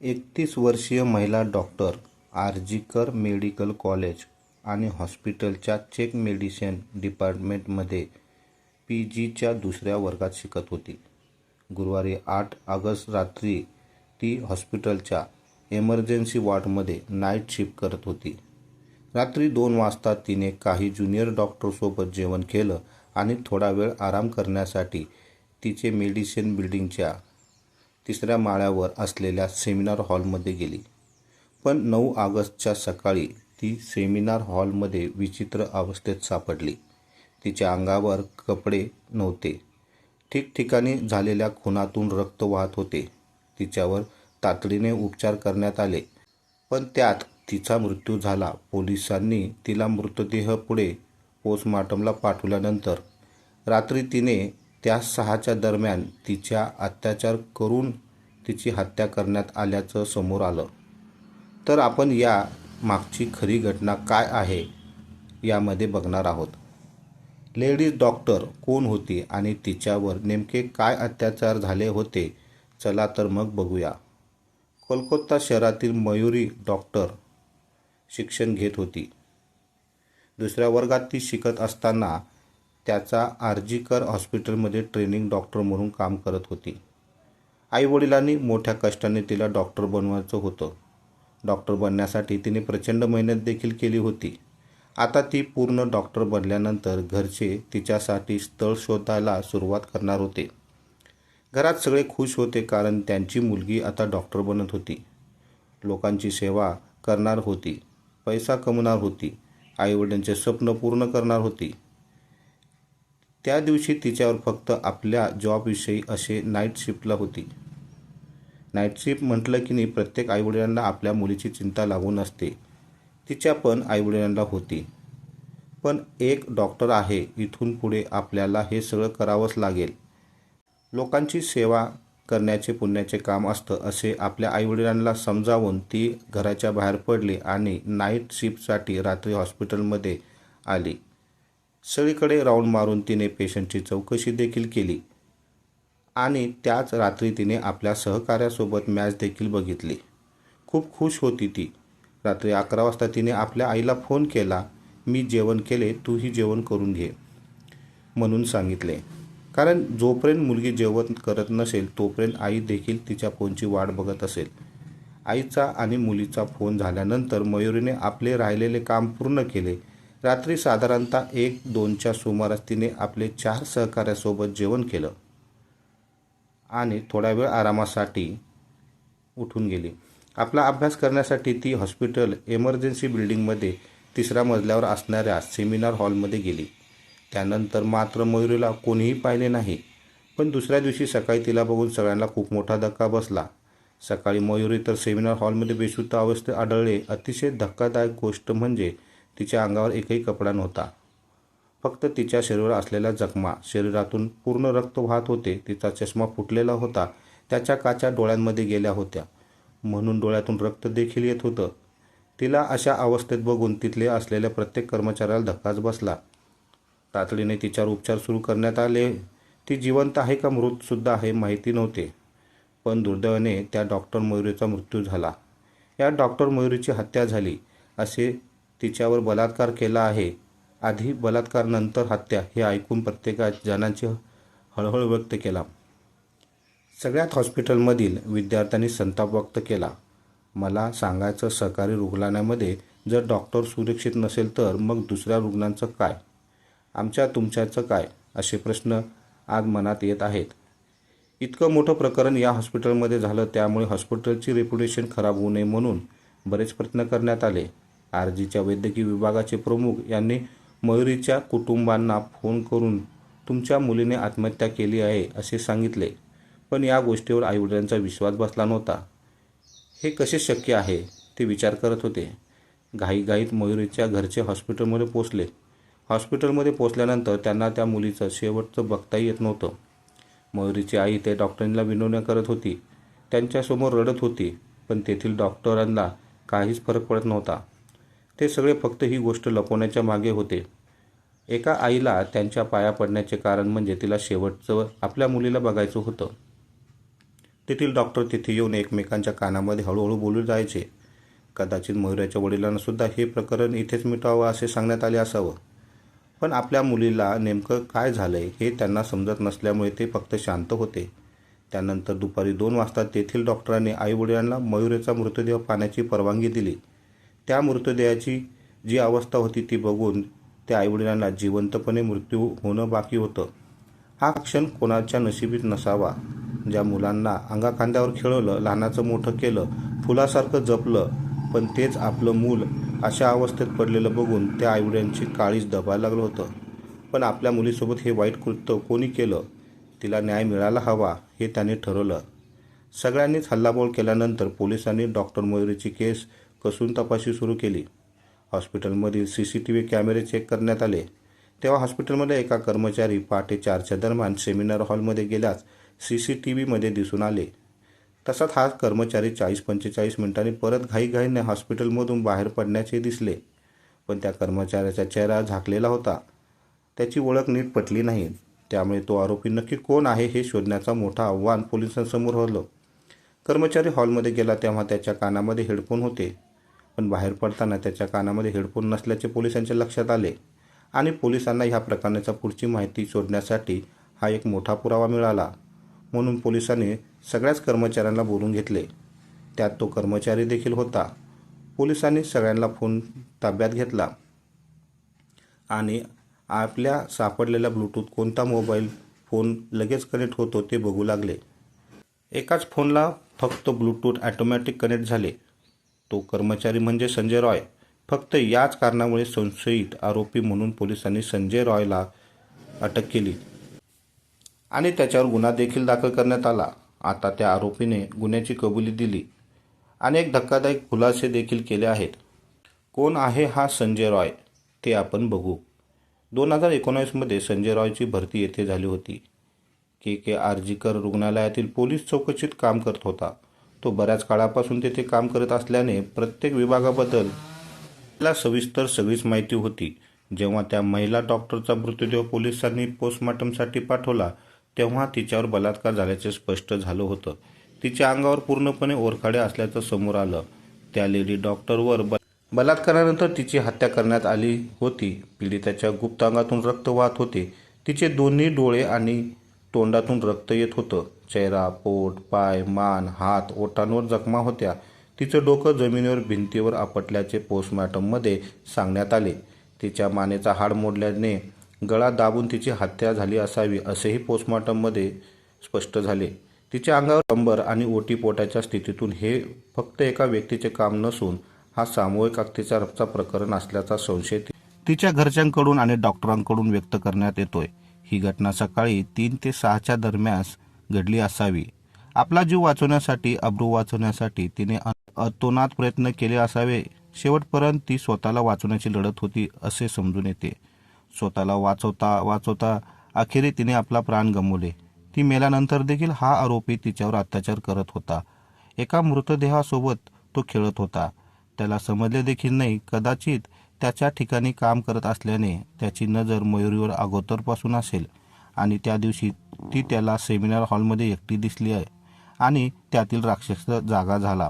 एकतीस वर्षीय महिला डॉक्टर आर्जीकर मेडिकल कॉलेज आणि हॉस्पिटलच्या चेक मेडिसिन डिपार्टमेंटमध्ये पी जीच्या दुसऱ्या वर्गात शिकत होती. गुरुवारी आठ ऑगस्ट रात्री ती हॉस्पिटलच्या एमर्जन्सी वॉर्डमध्ये नाईट शिफ्ट करत होती. रात्री दोन वाजता तिने काही ज्युनियर डॉक्टरसोबत जेवण केलं आणि थोडा वेळ आराम करण्यासाठी तिचे मेडिसिन बिल्डिंगच्या तिसऱ्या माळ्यावर असलेल्या सेमिनार हॉलमध्ये गेली. पण नऊ ऑगस्टच्या सकाळी ती सेमिनार हॉलमध्ये विचित्र अवस्थेत सापडली. तिच्या अंगावर कपडे नव्हते. ठिकठिकाणी झालेल्या खुनातून रक्त वाहत होते. तिच्यावर तातडीने उपचार करण्यात आले. पण त्यात तिचा मृत्यू झाला. पोलिसांनी तिला मृतदेह पुढे पोस्टमार्टमला पाठवल्यानंतर रात्री तिने त्या सहाच्या दरम्यान तिच्या अत्याचार करून तिची हत्या करण्यात आल्याचं समोर आलं. तर आपण या मागची खरी घटना काय आहे यामध्ये बघणार आहोत. लेडीज डॉक्टर कोण होती आणि तिच्यावर नेमके काय अत्याचार झाले होते चला तर मग बघूया. कोलकाता शहरातील मयुरी डॉक्टर शिक्षण घेत होती. दुसऱ्या वर्गात ती शिकत असताना त्याचा आर्जीकर हॉस्पिटलमध्ये ट्रेनिंग डॉक्टर म्हणून काम करत होती. आईवडिलांनी मोठ्या कष्टाने तिला डॉक्टर बनवायचं होतं. डॉक्टर बनण्यासाठी तिने प्रचंड मेहनत देखील केली होती. आता ती पूर्ण डॉक्टर बनल्यानंतर घरचे तिच्यासाठी स्थळ शोधायला सुरुवात करणार होते. घरात सगळे खुश होते कारण त्यांची मुलगी आता डॉक्टर बनत होती. लोकांची सेवा करणार होती. पैसा कमवणार होती. आईवडिलांचे स्वप्न पूर्ण करणार होती. त्या दिवशी तिच्यावर फक्त आपल्या जॉबविषयी असे नाईट शिफ्टला होती. नाईट शिफ्ट म्हटलं की नाही प्रत्येक आईवडिलांना आपल्या मुलीची चिंता लागून असते. तिच्या पण आईवडिलांना होती. पण एक डॉक्टर आहे इथून पुढे आपल्याला हे सगळं करावंच लागेल. लोकांची सेवा करण्याचे पुण्याचे काम असतं असे आपल्या आईवडिलांना समजावून ती घराच्या बाहेर पडली आणि नाईट शिफ्टसाठी रात्री हॉस्पिटलमध्ये आली. सगळीकडे राऊंड मारून तिने पेशंटची चौकशी देखील केली. आणि त्याच रात्री तिने आपल्या सहकार्यासोबत मॅच देखील बघितली. खूप खुश होती ती. रात्री अकरा वाजता तिने आपल्या आईला फोन केला मी जेवण केले तूही जेवण करून घे म्हणून सांगितले. कारण जोपर्यंत मुलगी जेवण करत नसेल तोपर्यंत आई देखील तिच्या फोनची वाट बघत असेल. आईचा आणि मुलीचा फोन झाल्यानंतर मयुरीने आपले राहिलेले काम पूर्ण केले. रात्री साधारणतः एक दोनच्या सुमारास तिने आपले चार सहकार्यासोबत जेवण केलं. आणि थोडा वेळ आरामासाठी उठून गेली. आपला अभ्यास करण्यासाठी ती हॉस्पिटल एमर्जन्सी बिल्डिंगमध्ये तिसऱ्या मजल्यावर असणाऱ्या सेमिनार हॉलमध्ये गेली. त्यानंतर मात्र मयुरीला कोणीही पाहिले नाही. पण दुसऱ्या दिवशी सकाळी तिला बघून सगळ्यांना खूप मोठा धक्का बसला. सकाळी मयुरी तर सेमिनार हॉलमध्ये बेशुद्ध अवस्थेत आढळले. अतिशय धक्कादायक गोष्ट म्हणजे तिच्या अंगावर एकही कपडा नव्हता. फक्त तिच्या शरीरावर असलेल्या जखमा. शरीरातून पूर्ण रक्त वाहत होते. तिचा चष्मा फुटलेला होता. त्याच्या काच्या डोळ्यांमध्ये गेल्या होत्या. म्हणून डोळ्यातून रक्त देखील येत होतं. तिला अशा अवस्थेत बघून तिथले असलेल्या प्रत्येक कर्मचाऱ्याला धक्काच बसला. तातडीने तिच्यावर उपचार सुरू करण्यात आले. ती जिवंत आहे का मृतसुद्धा आहे माहिती नव्हते. पण दुर्दैवाने त्या डॉक्टर मयुरीचा मृत्यू झाला. या डॉक्टर मयुरीची हत्या झाली. असे तिच्यावर बलात्कार केला आहे. आधी बलात्कार नंतर हत्या हे ऐकून प्रत्येका जणांची हळहळ व्यक्त केला. सगळ्यात हॉस्पिटलमधील विद्यार्थ्यांनी संताप व्यक्त केला. मला सांगायचं सरकारी रुग्णालयामध्ये जर डॉक्टर सुरक्षित नसेल तर मग दुसऱ्या रुग्णांचं काय? आमच्या तुमच्याचं काय? असे प्रश्न आज मनात येत आहेत. इतकं मोठं प्रकरण या हॉस्पिटलमध्ये झालं त्यामुळे हॉस्पिटलची रेप्युटेशन खराब होऊ नये म्हणून बरेच प्रयत्न करण्यात आले. आर जीच्या वैद्यकीय विभागाचे प्रमुख यांनी मयुरीच्या कुटुंबांना फोन करून तुमच्या मुलीने आत्महत्या केली आहे असे सांगितले. पण या गोष्टीवर आईवडिलांचा विश्वास बसला नव्हता. हे कसे शक्य आहे? ते विचार करत होते. घाईघाईत मयुरीच्या घरचे हॉस्पिटलमध्ये पोचले हॉस्पिटलमध्ये पोचल्यानंतर त्यांना त्या मुलीचं शेवटचं बघताही येत नव्हतं. मयुरीची आई ते डॉक्टरांना विनवण्या करत होती. त्यांच्यासमोर रडत होती पण तेथील डॉक्टरांना काहीच फरक पडत नव्हता. ते सगळे फक्त ही गोष्ट लपवण्याच्या मागे होते. एका आईला त्यांच्या पाया पडण्याचे कारण म्हणजे तिला शेवटचं आपल्या मुलीला बघायचं होतं. तेथील डॉक्टर तिथे येऊन एकमेकांच्या कानामध्ये हळूहळू बोलू जायचे. कदाचित मयुराच्या वडिलांनासुद्धा हे प्रकरण इथेच मिटावं असे सांगण्यात आले असावं. पण आपल्या मुलीला नेमकं काय झालं आहे हे त्यांना समजत नसल्यामुळे ते फक्त शांत होते. त्यानंतर दुपारी दोन वाजता तेथील डॉक्टरांनी आईवडिलांना मयुरेचा मृतदेह पाण्याची परवानगी दिली. त्या मृतदेहाची जी अवस्था होती ती बघून त्या आईवडिलांना जिवंतपणे मृत्यू होणं बाकी होतं. हा क्षण कोणाच्या नशिबीत नसावा. ज्या मुलांना अंगाखांद्यावर खेळवलं लहानाचं मोठं केलं फुलासारखं जपलं पण तेच आपलं मूल अशा अवस्थेत पडलेलं बघून त्या आईवडिलांची काळीच दबायला लागलं होतं. पण आपल्या मुलीसोबत हे वाईट कृत्य कोणी केलं? तिला न्याय मिळाला हवा हे त्याने ठरवलं. सगळ्यांनीच हल्लाबोल केल्यानंतर पोलिसांनी डॉक्टर मयुरीची केस कसून तपासणी सुरू केली. हॉस्पिटलमधील सी सी टी व्ही कॅमेरे चेक करण्यात आले. तेव्हा हॉस्पिटलमध्ये एका कर्मचारी पहाटे चारच्या दरम्यान सेमिनार हॉलमध्ये गेल्यास सी सी टी व्हीमध्ये दिसून आले. तसाच हा कर्मचारी चाळीस पंचेचाळीस मिनिटांनी परत घाईघाईने हॉस्पिटलमधून बाहेर पडण्याचे दिसले. पण त्या कर्मचाऱ्याचा चेहरा झाकलेला होता. त्याची ओळख नीट पटली नाही. त्यामुळे तो आरोपी नक्की कोण आहे हे शोधण्याचा मोठा आव्हान पोलिसांसमोर होलं कर्मचारी हॉलमध्ये गेला तेव्हा त्याच्या कानामध्ये हेडफोन होते. पण बाहेर पडताना त्याच्या कानामध्ये हेडफोन नसल्याचे पोलिसांच्या लक्षात आले. आणि पोलिसांना ह्या प्रकरणाचा पुढची माहिती शोधण्यासाठी हा एक मोठा पुरावा मिळाला. म्हणून पोलिसांनी सगळ्याच कर्मचाऱ्यांना बोलून घेतले. त्यात तो कर्मचारी देखील होता. पोलिसांनी सगळ्यांना फोन ताब्यात घेतला. आणि आपल्या सापडलेला ब्लूटूथ कोणता मोबाईल फोन लगेच कनेक्ट होतो ते बघू लागले. एकाच फोनला फक्त ब्लूटूथ ॲटोमॅटिक कनेक्ट झाले. तो कर्मचारी म्हणजे संजय रॉय. फक्त याच कारणामुळे संशयित आरोपी म्हणून पोलिसांनी संजय रॉयला अटक केली. आणि त्याच्यावर गुन्हा देखील दाखल करण्यात आला. आता त्या आरोपीने गुन्ह्याची कबुली दिली. अनेक धक्कादायक खुलासे देखील केले आहेत. कोण आहे हा संजय रॉय? ते आपण बघू. दोन हजार एकोणावीसमध्ये संजय रॉयची भरती येथे झाली होती. के के आरजीकर रुग्णालयातील पोलीस चौकशीत काम करत होता. तो बऱ्याच काळापासून तेथे काम करत असल्याने प्रत्येक विभागाबद्दल त्याला सविस्तर सगळीच माहिती होती. जेव्हा त्या महिला डॉक्टरचा मृतदेह पोलिसांनी पोस्टमॉर्टमसाठी पाठवला तेव्हा तिच्यावर बलात्कार झाल्याचे स्पष्ट झालं होतं. तिच्या अंगावर पूर्णपणे ओरखाडे असल्याचं समोर आलं. त्या लेडी डॉक्टरवर ब बलात्कारानंतर तिची हत्या करण्यात आली होती. पीडिताच्या गुप्त अंगातून रक्त वाहत होते. तिचे दोन्ही डोळे आणि तोंडातून रक्त येत होतं. चेहरा पोट पाय मान हात ओठांवर जखमा होत्या. तिचं डोकं जमिनीवर भिंतीवर आपटल्याचे पोस्टमॉर्टममध्ये सांगण्यात आले. तिच्या मानेचा हाड मोडल्याने गळा दाबून तिची हत्या झाली असावी असेही पोस्टमॉर्टममध्ये स्पष्ट झाले. तिच्या अंगावर कंबर आणि ओटीपोटाच्या स्थितीतून हे फक्त एका व्यक्तीचे काम नसून हा सामूहिक अत्याचाराचा प्रकरण असल्याचा संशय तिच्या घरच्यांकडून आणि डॉक्टरांकडून व्यक्त करण्यात येतोय. ही घटना सकाळी तीन ते सहाच्या दरम्यान घडली असावी. आपला जीव वाचवण्यासाठी अब्रू वाचवण्यासाठी तिने अतोनात प्रयत्न केले असावे. शेवटपर्यंत ती स्वतःला वाचवण्याची लढत होती असे समजून येते. स्वतःला वाचवता वाचवता अखेरी तिने आपला प्राण गमवले. ती मेल्यानंतर देखील हा आरोपी तिच्यावर अत्याचार करत होता. एका मृतदेहासोबत तो खेळत होता. त्याला समजले देखील नाही कदाचित त्याच्या ठिकाणी काम करत असल्याने त्याची नजर मयुरीवर अगोदरपासून असेल आणि त्या दिवशी ती त्याला सेमिनार हॉलमध्ये एकटी दिसली आहे आणि त्यातील राक्षस जागा झाला.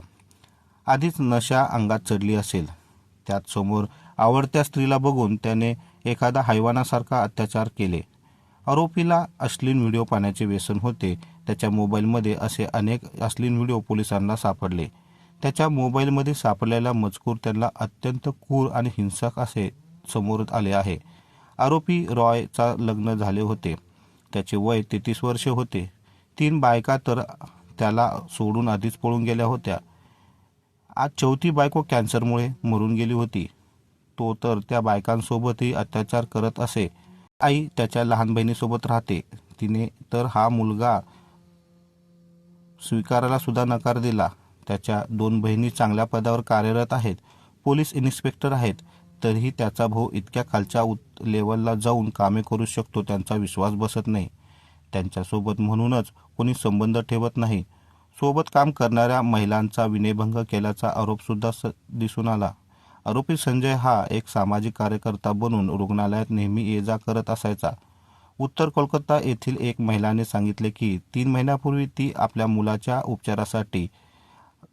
आधीच नशा अंगात चढली असेल. त्यात समोर आवडत्या स्त्रीला बघून त्याने एखादा हैवानासारखा अत्याचार केले. आरोपीला अश्लील व्हिडिओ पाहण्याचे व्यसन होते. त्याच्या मोबाईलमध्ये असे अनेक अश्लील व्हिडिओ पोलिसांना सापडले. त्याच्या मोबाईलमध्ये सापडलेला मजकूर त्यांना अत्यंत क्रूर आणि हिंसक असे समोर आले आहे. आरोपी रॉयचा लग्न झाले होते. त्याचे वय तेहतीस वर्षे होते. तीन बायका तर त्याला सोडून आधीच पळून गेल्या होत्या. आज चौथी बायको कॅन्सरमुळे मरून गेली होती. तो तर त्या बायकांसोबतही अत्याचार करत असे. आई त्याच्या लहान बहिणीसोबत राहते. तिने तर हा मुलगा स्वीकारायला सुद्धा नकार दिला. त्याच्या दोन बहिणी चांगल्या पदावर कार्यरत आहेत. पोलीस इन्स्पेक्टर आहेत. तरीही त्याचा भाऊ इतक्या खालच्या उत लेवलला जाऊन कामे करू शकतो त्यांचा विश्वास बसत नाही. त्यांच्यासोबत म्हणूनच कोणी संबंध ठेवत नाही. सोबत काम करणाऱ्या महिलांचा विनयभंग केल्याचा आरोपसुद्धा स दिसून आला. आरोपी संजय हा एक सामाजिक कार्यकर्ता बनून रुग्णालयात नेहमी ये जा करत असायचा. उत्तर कोलकाता येथील एक महिलाने सांगितले की तीन महिन्यापूर्वी ती आपल्या मुलाच्या उपचारासाठी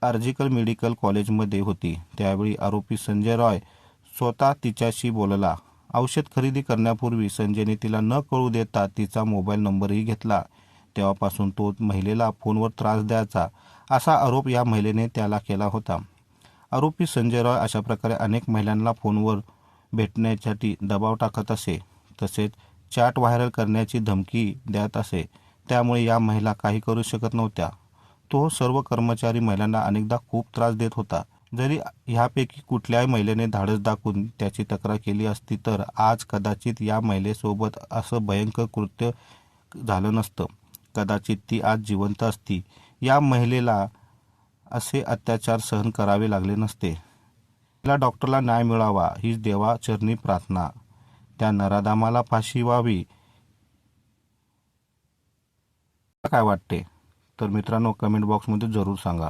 आर्जिकल मेडिकल कॉलेजमध्ये होती. त्यावेळी आरोपी संजय रॉय स्वतः तिच्याशी बोलला. औषध खरेदी करण्यापूर्वी संजयने तिला न कळू देता तिचा मोबाईल नंबरही घेतला. तेव्हापासून तो महिलेला फोनवर त्रास द्यायचा असा आरोप या महिलेने त्याला केला होता. आरोपी संजय रॉय अशा प्रकारे अनेक महिलांना फोनवर भेटण्यासाठी दबाव टाकत असे तसेच चॅट व्हायरल करण्याची धमकी देत असे. त्यामुळे या महिला काही करू शकत नव्हत्या. तो सर्व कर्मचारी महिलांना अनेकदा खूप त्रास देत होता. जरी ह्यापैकी कुठल्याही महिलेने धाडस दाखवून त्याची तक्रार केली असती तर आज कदाचित या महिलेसोबत असं भयंकर कृत्य झालं नसतं. कदाचित ती आज जिवंत असती. या महिलेला असे अत्याचार सहन करावे लागले नसते. तिला डॉक्टरला न्याय मिळावा हीच देवाचरणी प्रार्थना. त्या नराधामाला फाशी व्हावी. काय वाटते? तर मित्रांनो कमेंट बॉक्समध्ये जरूर सांगा.